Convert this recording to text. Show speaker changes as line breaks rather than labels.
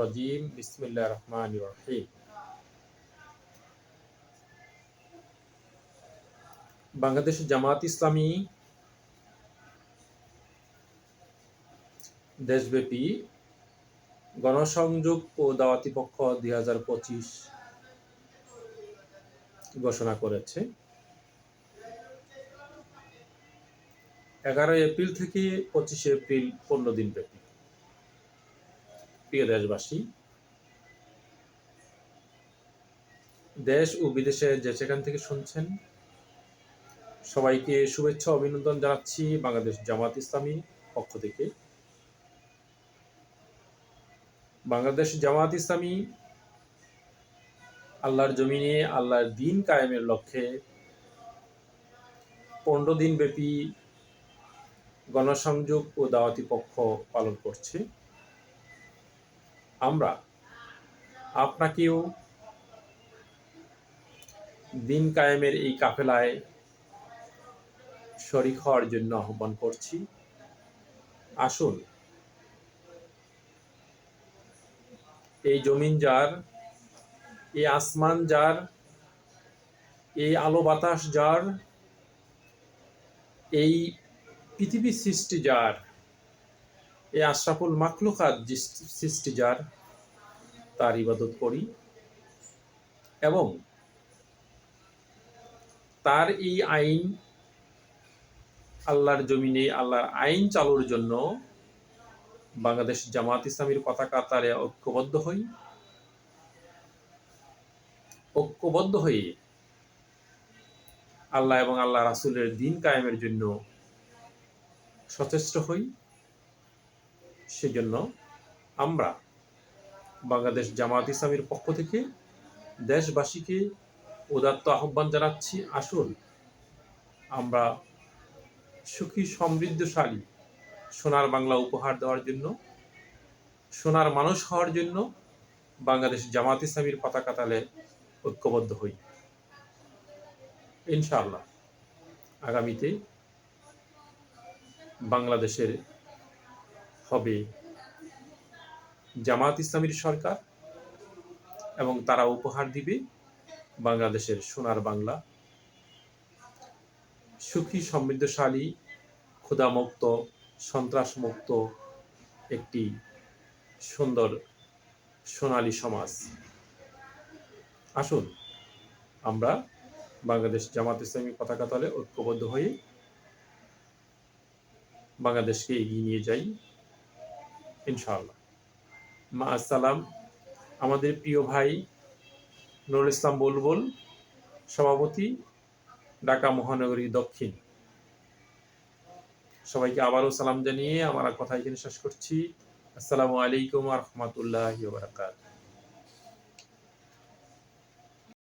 রাজিম। বিসমিল্লাহির রহমানির রহিম। বাংলাদেশ জামাত ইসলামী দেশব্যাপী গণসংযোগ ও দাওয়াতি পক্ষ দুই হাজার পঁচিশ ঘোষণা করেছে। এগারোই এপ্রিল থেকে পঁচিশে এপ্রিল পনেরো দিন ব্যাপী। প্রিয় দেশবাসী, দেশ ও বিদেশে যে সেখান থেকে শুনছেন, সবাইকে শুভেচ্ছা অভিনন্দন জানাচ্ছি বাংলাদেশ জামাত ইসলামী পক্ষ থেকে। বাংলাদেশ জামাত ইসলামী আল্লাহর জমিনে আল্লাহর দিন কায়েমের লক্ষ্যে পনেরো দিন ব্যাপী গণসংযোগ ও দাওয়াতি পক্ষ পালন করছে। আমরা আপনাকেও দিন কায়েমের এই কাফেলায় শরিক হওয়ার জন্য আহ্বান করছি। আসুন, এই জমিন যার, এই আসমান যার, এই আলো বাতাস যার, এই পৃথিবীর সৃষ্টি যার, এই আশরাফুল মাকলুকাত সৃষ্টি যার তার ইবাদত করি এবং তার এই আইন আল্লাহর জমিনে, আল্লাহর আইন চালুর জন্য বাংলাদেশ জামাত ইসলামীর পতাকা তারে ঐক্যবদ্ধ হই। ঐক্যবদ্ধ হয়ে আল্লাহ এবং আল্লাহ রাসুলের দিন কায়েমের জন্য সচেষ্ট হই। সেজন্য আমরা বাংলাদেশ জামাত ইসলামীর পক্ষ থেকে দেশবাসীকে উদাত্ত আহ্বান জানাচ্ছি। আসুন, আমরা সুখী, সমৃদ্ধশালী সোনার বাংলা উপহার দেওয়ার জন্য, সোনার মানুষ হওয়ার জন্য বাংলাদেশ জামাত ইসলামীর পতাকা তালে ঐক্যবদ্ধ হই। ইনশাআল্লাহ, আগামীতে বাংলাদেশের হবে জামাত ইসলামীর সরকার এবং তারা উপহার দিবে বাংলাদেশের সোনার বাংলা। সুখী, সমৃদ্ধশালী, ক্ষুধামুক্ত, সন্ত্রাসমুক্ত একটি সুন্দর সোনালী সমাজ। আসুন, আমরা বাংলাদেশ জামাত ইসলামী পতাকা তলে ঐক্যবদ্ধ হয়ে বাংলাদেশকে এগিয়ে নিয়ে যাই, ইনশাআল্লাহ। মা আসসালাম আমাদের প্রিয় ভাই নুরুল ইসলাম বুলবুল, সভাপতি, ঢাকা মহানগরী দক্ষিণ। সবাইকে আবারও সালাম জানিয়ে আমার কথা এখানে শেষ করছি। আসসালামু আলাইকুম রহমতুল্লাহ বারাকাত